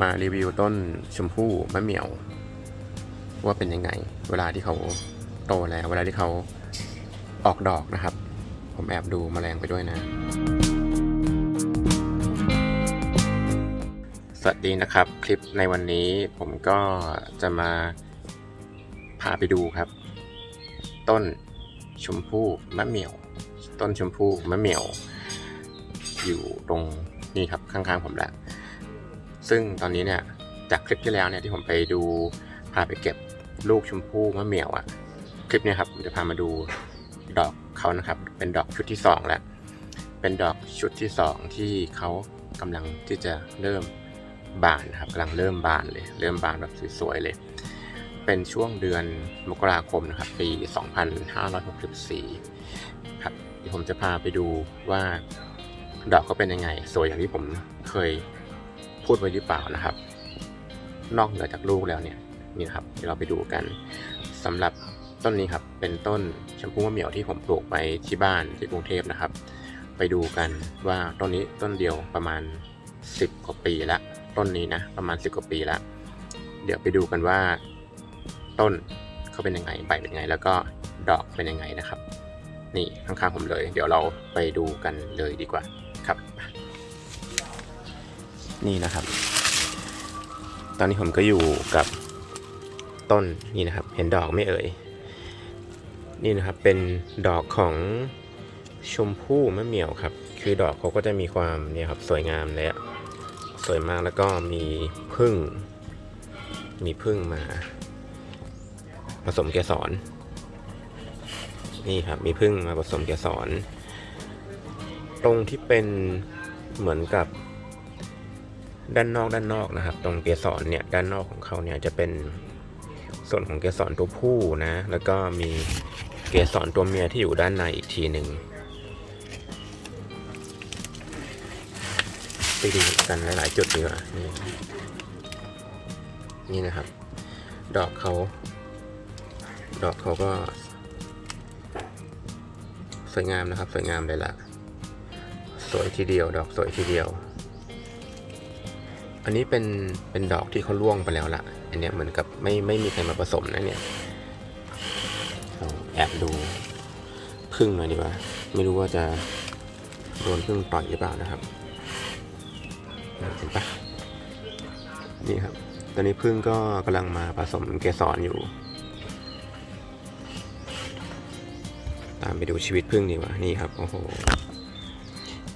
มารีวิวต้นชมพู่มะเหมี่ยว ว่าเป็นยังไง เวลาที่เขาโตแล้ว เวลาที่เขาออกดอกนะครับ ผมแอบดูแมลงไปด้วยนะ สวัสดีนะครับ คลิปในวันนี้ผมก็จะมาพาไปดูครับ ต้นชมพู่มะเหมี่ยว ต้นชมพู่มะเหมี่ยว อยู่ตรงนี่ครับข้างๆผมแหละ ซึ่งตอนนี้เนี่ยจากคลิปที่แล้วเนี่ยที่ผมไปดูพาไปเก็บลูกชมพู่มะเหมี่ยวอะคลิปเนี้ครับผมจะพามาดูดอกเขานะครับ เป็นดอกชุดที่สองแล้ว เป็นดอกชุดที่สองที่เขากำลังที่จะเริ่มบานนะครับกำลังเริ่มบานเลย เริ่มบานแบบสวยๆเลย เป็นช่วงเดือนมกราคมนะครับปี 2564 ครับเดี๋ยวผมจะพาไปดูว่าดอกเขาเป็นยังไง สวยอย่างที่ผมเคย พูดไว้หรือเปล่านะครับ นอกเหนือจากลูกแล้วเนี่ยนี่นะครับเดี๋ยวเราไปดูกันสำหรับต้นนี้ครับเป็นต้นชมพู่มะเหมี่ยวที่ผมปลูกไปที่บ้านที่กรุงเทพนะครับ ไปดูกันว่าต้นนี้ต้นเดียวประมาณ 10 กว่าปีละต้นนี้นะประมาณ 10 กว่าปีละเดี๋ยวไปดูกันว่า ต้นเขาเป็นยังไงใบเป็นยังไง แล้วก็ดอกเป็นยังไงนะครับ นี่ข้างๆผมเลย เดี๋ยวเราไปดูกันเลยดีกว่าครับ นี่นะครับ ตอนนี้ผมก็อยู่กับต้นนี่นะครับ เห็นดอกไม่เอ่ย นี่นะครับเป็นดอกของชมพู่มะเหมี่ยวครับ คือดอกเขาก็จะมีความเนี่ยครับสวยงามเลยอะสวยมากแล้วก็มีพึ่ง มีพึ่งมาผสมเกสร นี่ครับมีพึ่งมาผสมเกสร ตรงที่เป็นเหมือนกับ ด้านนอกด้านนอกนะครับ ตรงเกสรเนี่ยด้านนอกของเขาเนี่ยจะเป็นส่วนของเกสรตัวผู้นะ แล้วก็มีเกสรตัวเมียที่อยู่ด้านในอีกทีหนึ่งไปดูกันหลายๆจุดดีกว่านี่นี่นะครับ ดอกเขา ดอกเขาก็สวยงามนะครับ สวยงามเลยล่ะ สวยทีเดียว ดอกสวยทีเดียว อันนี้เป็นเป็นดอกที่เขาล่วงไปแล้วล่ะอันเนี้ยเหมือนกับไม่ไม่มีใครมาผสมนะเนี่ยแอบดูพึ่งหน่อยดีกว่า ไม่รู้ว่าจะโดนพึ่งต่อยหรือเปล่านะครับเห็นปะนี่ครับ ตอนนี้พึ่งก็กำลังมาผสมเกสรอยู่ ตามไปดูชีวิตพึ่งดีกว่า นี่ครับ โอ้โห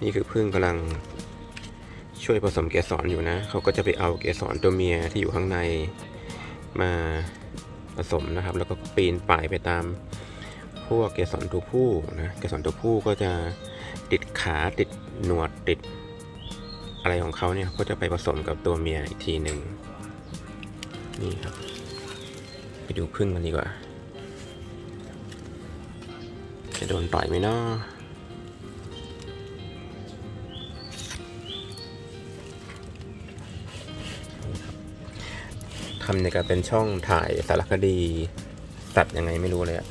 นี่คือพึ่งกำลัง ช่วยผสมเกสรอยู่นะ เขาก็จะไปเอาเกสรตัวเมียที่อยู่ข้างในมาผสมนะครับ แล้วก็ปีนป่ายไปตามพวกเกสรตัวผู้นะเกสรตัวผู้ก็จะติดขาติดหนวดติดอะไรของเขาเนี่ยก็จะไปผสมกับตัวเมียอีกทีหนึ่งนี่ครับ ไปดูพึ่งกันดีกว่า จะโดนต่อยไหมเนาะ ทำในการเป็นช่องถ่ายสารคดี สัตว์ยังไงไม่รู้เลยอะ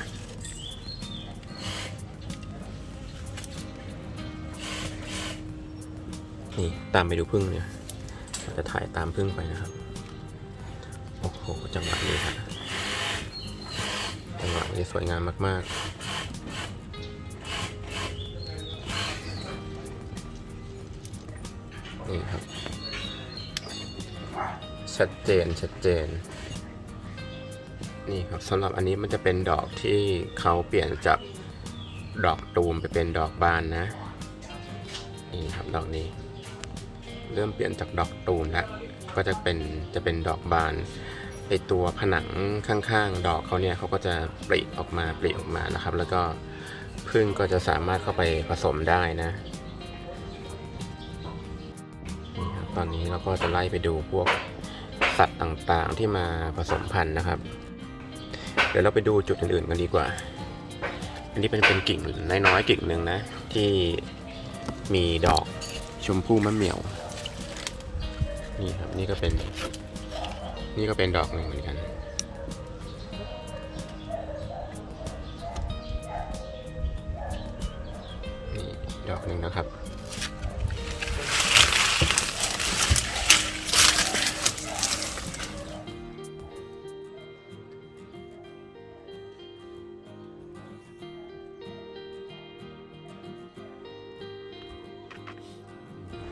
นี่ตามไปดูพึ่งเนี่ยจะถ่ายตามพึ่งไปนะครับ โอ้โห จังหวะนี้ฮะจังหวะนี้สวยงามมาก ๆนี่ครับ ชัดเจนชัดเจน นี่ครับสำหรับอันนี้มันจะเป็นดอกที่เขาเปลี่ยนจากดอกตูมไปเป็นดอกบานนะ นี่ครับดอกนี้ เริ่มเปลี่ยนจากดอกตูมแล้วก็จะเป็นจะเป็นดอกบานไอตัวผนังข้างๆ ดอกเขาเนี่ยเขาก็จะปลีออกมาปลีออกมานะครับ แล้วก็พึ่งก็จะสามารถเข้าไปผสมได้นะนี่ครับตอนนี้เราก็จะไล่ไปดูพวก สัตว์ต่างๆที่มาผสมพันธุ์นะครับ เดี๋ยวเราไปดูจุดอื่นๆกันดีกว่า อันนี้เป็นเป็นกิ่งน้อยๆกิ่งหนึ่งนะ ที่มีดอกชมพู่มะเหมี่ยว นี่ครับนี่ก็เป็น นี่ก็เป็นดอกหนึ่งเหมือนกันนี่ดอกหนึ่งนะครับ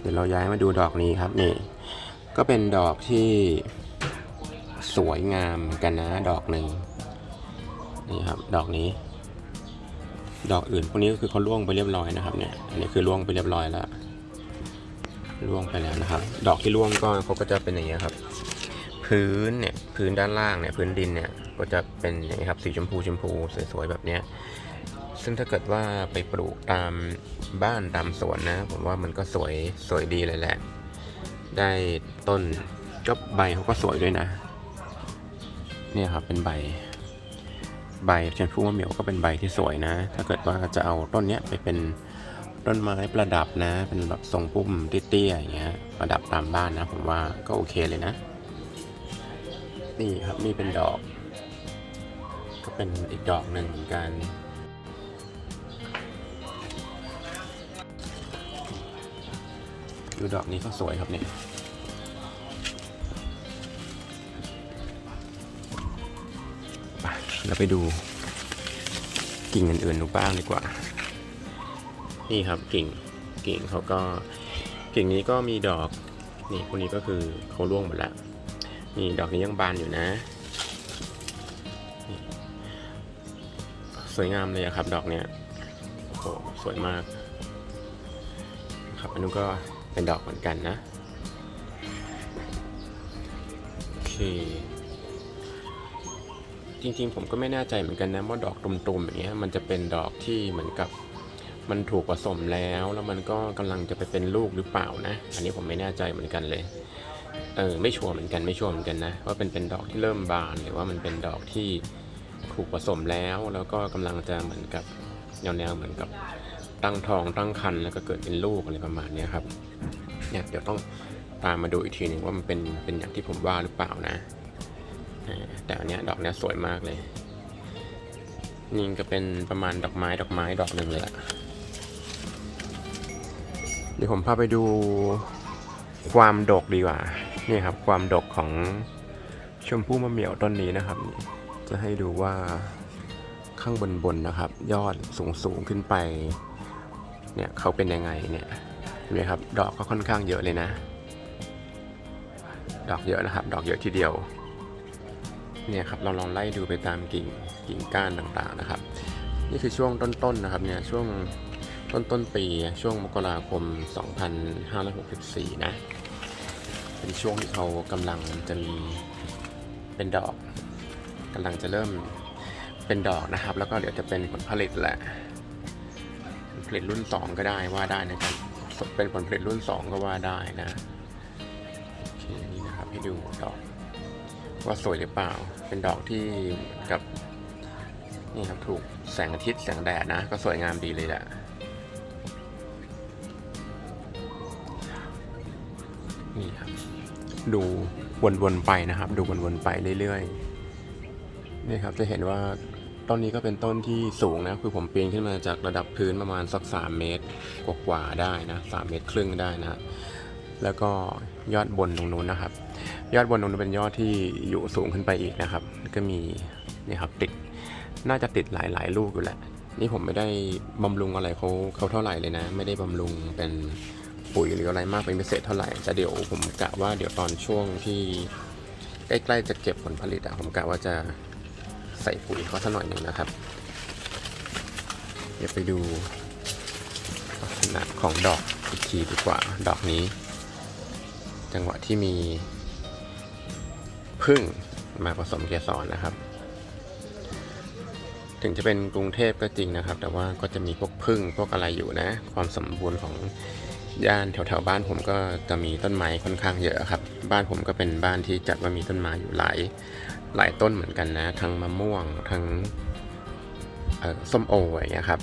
เดี๋ยวเราย้ายมาดูดอกนี้ครับนี่ก็เป็นดอกที่สวยงามกันนะดอกหนึ่งนี่ครับดอกนี้ ดอกอื่นพวกนี้ก็คือเขาล่วงไปเรียบร้อยนะครับเนี่ยอันนี้คือล่วงไปเรียบร้อยแล้วล่วงไปแล้วนะครับ ดอกที่ล่วงก็เขาก็จะเป็นอย่างนี้ครับ พื้นเนี่ยพื้นด้านล่างเนี่ยพื้นดินเนี่ยก็จะเป็นอย่างนี้ครับสีชมพูชมพูสวยๆแบบเนี้ย ซึ่งถ้าเกิดว่าไปปลูกตามบ้านตามสวนนะ ผมว่ามันก็สวยสวยดีเลยแหละ ได้ต้นก็ใบเขาก็สวยด้วยนะ เนี่ยครับเป็นใบ ใบเชมพูมะเหมียวก็เป็นใบที่สวยนะ ถ้าเกิดว่าจะเอาต้นเนี้ยไปเป็นต้นไม้ประดับนะ เป็นแบบทรงพุ่มเตี้ยๆอย่างเงี้ยประดับตามบ้านนะ ผมว่าก็โอเคเลยนะ นี่ครับนี่เป็นดอก ก็เป็นอีกดอกหนึ่งเหมือนกัน ดูดอกนี้ก็สวยครับเนี่ยไปเราไปดูกิ่งอื่นๆดูบ้างดีกว่า นี่ครับกิ่งกิ่งเขาก็กิ่งนี้ก็มีดอก นี่พวกนี้ก็คือเขาร่วงหมดแล้วนี่ดอกนี้ยังบานอยู่นะ สวยงามเลยครับดอกเนี้ยโอ้โหสวยมาก ครับอันนู้นก็ เป็นดอกเหมือนกันนะ โอเค จริงๆผมก็ไม่แน่ใจเหมือนกันนะว่าดอกตุ่มๆอย่างเงี้ยมันจะเป็นดอกที่เหมือนกับมันถูกผสมแล้วแล้วมันก็กำลังจะไปเป็นลูกหรือเปล่านะ อันนี้ผมไม่แน่ใจเหมือนกันเลย เออไม่ชัวร์เหมือนกันไม่ชัวร์เหมือนกันนะว่าเป็นเป็นดอกที่เริ่มบานหรือว่ามันเป็นดอกที่ถูกผสมแล้วแล้วก็กำลังจะเหมือนกับแนวๆเหมือนกับ ตั้งท้องตั้งครรภ์แล้วก็เกิดเป็นลูกอะไรประมาณนี้ครับเนี่ยเดี๋ยวต้องตามมาดูอีกทีหนึ่งว่ามันเป็นเป็นอย่างที่ผมว่าหรือเปล่านะ แต่อันเนี้ยดอกเนี้ยสวยมากเลย นี่ก็เป็นประมาณดอกไม้ดอกไม้ดอกหนึ่งเลยอะเดี๋ยวผมพาไปดูความดกดีกว่านี่ครับความดกของชมพู่มะเหมี่ยวต้นนี้นะครับ จะให้ดูว่าข้างบนบนนะครับ ยอดสูงสูงขึ้นไป เนี่ยเขาเป็นยังไงเนี่ยเห็นไหมครับ ดอกก็ค่อนข้างเยอะเลยนะ ดอกเยอะนะครับ ดอกเยอะทีเดียว เนี่ยครับเราลองไล่ดูไปตามกิ่งกิ่งก้านต่างๆนะครับ นี่คือช่วงต้นๆนะครับเนี่ยช่วงต้นต้นปีช่วงมกราคม 2564 นะ เป็นช่วงที่เขากำลังจะมีเป็นดอกกำลังจะเริ่มเป็นดอกนะครับ แล้วก็เดี๋ยวจะเป็นผลผลิตแหละ ผลิตรุ่น 2 ก็ได้ว่าได้นะครับเป็นผลผลิตรุ่น 2 ก็ว่าได้นะโอเคนี่นะครับให้ดูดอกว่าสวยหรือเปล่า เป็นดอกที่กับนี่ครับถูกแสงอาทิตย์แสงแดดนะ ก็สวยงามดีเลยแหละนี่ครับดูวนๆไปนะครับ ดูวนๆไปเรื่อยๆนี่ครับจะเห็นว่า ต้นนี้ก็เป็นต้นที่สูงนะ คือผมปีนขึ้นมาจากระดับพื้นประมาณสัก 3 เมตรกว่าๆได้นะ3เมตรครึ่งได้นะแล้วก็ยอดบนตรงนู้นนะครับ ยอดบนตรงนู้นเป็นยอดที่อยู่สูงขึ้นไปอีกนะครับ ก็มีนี่ครับติดน่าจะติดหลายๆลูกอยู่แหละ นี่ผมไม่ได้บำรุงอะไรเขาเขาเท่าไหร่เลยนะ ไม่ได้บำรุงเป็นปุ๋ยหรืออะไรมากเป็นพิเศษเท่าไหร่แต่เดี๋ยวผมกะว่าเดี๋ยวตอนช่วงที่ใกล้ๆจะเก็บผลผลิตอะผมกะว่าจะ ใส่ปุ๋ยเขาสักหน่อยหนึ่งนะครับ เดี๋ยวไปดูลักษณะของดอกอีกทีดีกว่า ดอกนี้ จังหวะที่มีพึ่งมาผสมเกสรนะครับ ถึงจะเป็นกรุงเทพก็จริงนะครับ แต่ว่าก็จะมีพวกพึ่งพวกอะไรอยู่นะ ความสมบูรณ์ของย่านแถวๆบ้านผมก็จะมีต้นไม้ค่อนข้างเยอะครับ บ้านผมก็เป็นบ้านที่จัดว่ามีต้นไม้อยู่หลาย หลายต้นเหมือนกันนะ ทั้งมะม่วง ทั้งส้มโออย่างเงี้ยครับ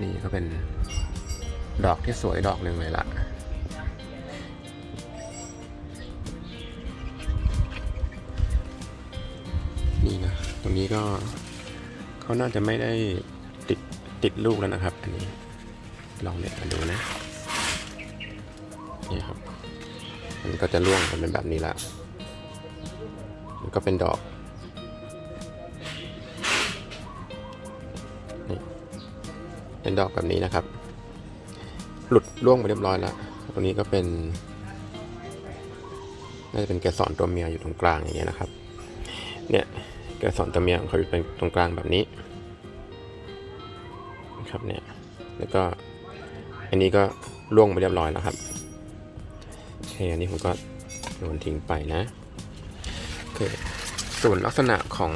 นี่ก็เป็นดอกที่สวยดอกหนึ่งเลยล่ะนี่นะ ตรงนี้ก็เขาน่าจะไม่ได้ติดติดลูกแล้วนะครับ อันนี้ ลองเด็ดมาดูนะ นี่ครับ มันก็จะร่วงกันเป็นแบบนี้ละมันก็เป็นดอกนี่เป็นดอกแบบนี้นะครับ หลุดร่วงไปเรียบร้อยแล้วตัวนี้ก็เป็นน่าจะเป็นแกสรตัวเมียอยู่ตรงกลางอย่างเงี้ยนะครับ เนี่ยแกสรตัวเมียของเขาอยู่เป็นตรงกลางแบบนี้นะครับเนี่ยแล้วก็อันนี้ก็ร่วงไปเรียบร้อยแล้วครับ เคอันนี้ผมก็โยนทิ้งไปนะโอเคส่วนลักษณะของ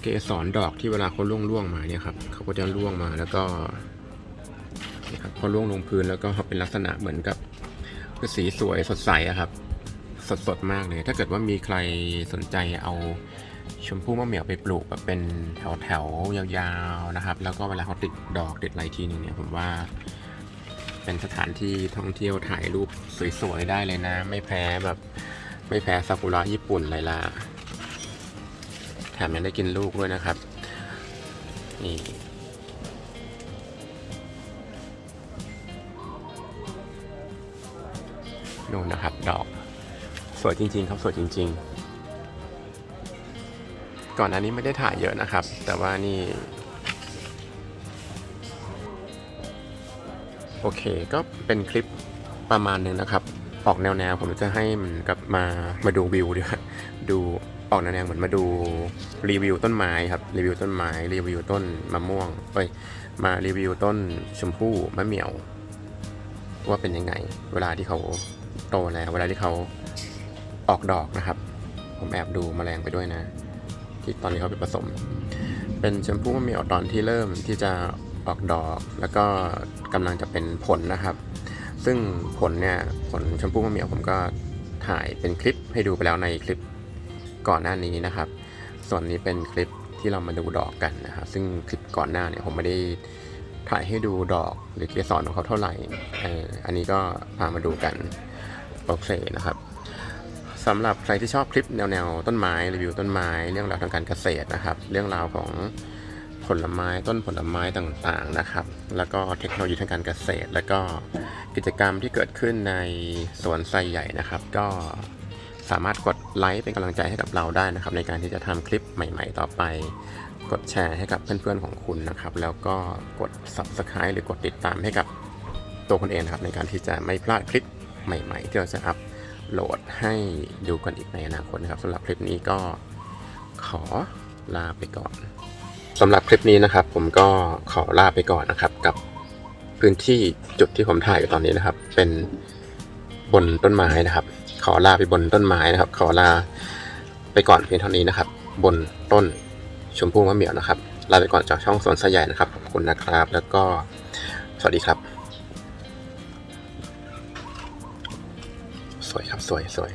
เกสรดอกที่เวลาเขาล่วงล่วงมาเนี่ยครับเขาก็จะล่วงมาแล้วก็นี่ครับพอล่วงลงพื้นแล้วก็เป็นลักษณะเหมือนกับคือสีสวยสดใสอะครับ สดสดๆมากเลย ถ้าเกิดว่ามีใครสนใจเอาชมพู่มะเหมี่ยวไปปลูกแบบเป็นแถวแถวๆยาวๆนะครับ แล้วก็เวลาเขาติดดอกติดอะไรทีหนึ่งเนี่ยผมว่า เป็นสถานที่ท่องเที่ยวถ่ายรูปสวยๆได้เลยนะ ไม่แพ้แบบไม่แพ้ซากุระญี่ปุ่นเลยล่ะแถมยังได้กินลูกด้วยนะครับ นี่นู่นนะครับ ดอก สวยจริง ๆ ครับสวยจริง ๆ ก่อนหน้านี้ไม่ได้ถ่ายเยอะนะครับ แต่ว่านี่ โอเคก็เป็นคลิปประมาณหนึ่งนะครับ ออกแนวๆผมจะให้มันกับมามาดูวิวดีกว่าดูออกแนวๆเหมือนมาดูรีวิวต้นไม้ครับรีวิวต้นไม้รีวิวต้นมะม่วงเอ้ยมารีวิวต้นชมพู่มะเหมี่ยว ว่าเป็นยังไง เวลาที่เขาโตแล้ว เวลาที่เขาออกดอกนะครับ ผมแอบดูแมลงไปด้วยนะ ที่ตอนนี้เขาไปผสม เป็นชมพู่มะเหมี่ยวตอนที่เริ่มที่จะ ออกดอก แล้วก็กำลังจะเป็นผลนะครับ ซึ่งผลเนี่ยผลชมพู่มะเหมี่ยวผมก็ถ่ายเป็นคลิปให้ดูไปแล้วในคลิปก่อนหน้านี้นะครับ ส่วนนี้เป็นคลิปที่เรามาดูดอกกันนะครับ ซึ่งคลิปก่อนหน้าเนี่ยผมไม่ได้ถ่ายให้ดูดอกหรือเกสรของเขาเท่าไหร่อออันนี้ก็พามาดูกันโอเคนะครับสำหรับใครที่ชอบคลิปแนวๆต้นไม้รีวิวต้นไม้ เรื่องราวทางการเกษตรนะครับ เรื่องราวของ ลไม้ต้นผลไม้ต่างๆนะครับ แล้วก็เทคโนโลยีทางการเกษตร แล้วก็กิจกรรมที่เกิดขึ้นในสวนไซใหญ่นะครับ ก็สามารถกดไลค์เป็นกำลังใจให้กับเราได้นะครับ ในการที่จะทำคลิปใหม่ ๆ ต่อไป กดแชร์ให้กับเพื่อนๆของคุณนะครับ แล้วก็กด subscribe หรือกดติดตามให้กับตัวคุณเองนะครับในการที่จะไม่พลาดคลิปใหม่ ๆ ที่เราจะอัพโหลดให้ดูกันอีกในอนาคตนะครับสำหรับคลิปนี้ก็ขอลาไปก่อน สำหรับคลิปนี้นะครับ ผมก็ขอลาไปก่อนนะครับ กับพื้นที่จุดที่ผมถ่ายอยู่ตอนนี้นะครับ เป็นบนต้นไม้นะครับ ขอลาไปบนต้นไม้นะครับ ขอลาไปก่อนเพียงเท่านี้นะครับ บนต้นชมพู่มะเหมี่ยวนะครับลาไปก่อนจากช่องสวนสายใหญ่นะครับขอบคุณนะครับ แล้วก็สวัสดีครับ สวยครับสวยสวย